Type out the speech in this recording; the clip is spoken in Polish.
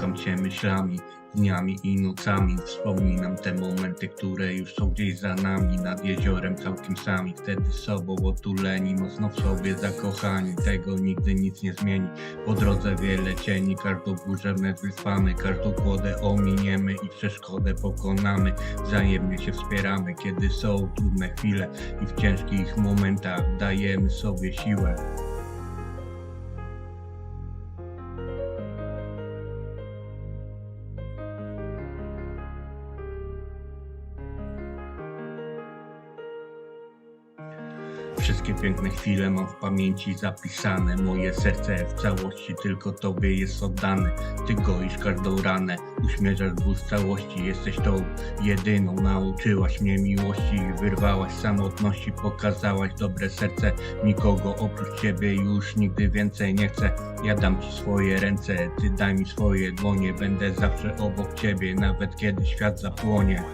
Błąkam się myślami, dniami i nocami. Wspominam te momenty, które już są gdzieś za nami. Nad jeziorem całkiem sami, wtedy sobą otuleni Mocno w sobie zakochani, tego nigdy nic nie zmieni. Po drodze wiele cieni, każdą burzę my wytrwamy Każdą kłodę ominiemy i przeszkodę pokonamy. Wzajemnie się wspieramy, kiedy są trudne chwile I w ciężkich momentach dajemy sobie siłę Wszystkie piękne chwile mam w pamięci zapisane. Moje serce w całości tylko Tobie jest oddane. Ty goisz każdą ranę, uśmierzasz ból z całości Jesteś tą jedyną, nauczyłaś mnie miłości Wyrwałaś samotności, pokazałaś dobre serce. Nikogo oprócz Ciebie już nigdy więcej nie chcę. Ja dam Ci swoje ręce, Ty daj mi swoje dłonie. Będę zawsze obok Ciebie, nawet kiedy świat zapłonie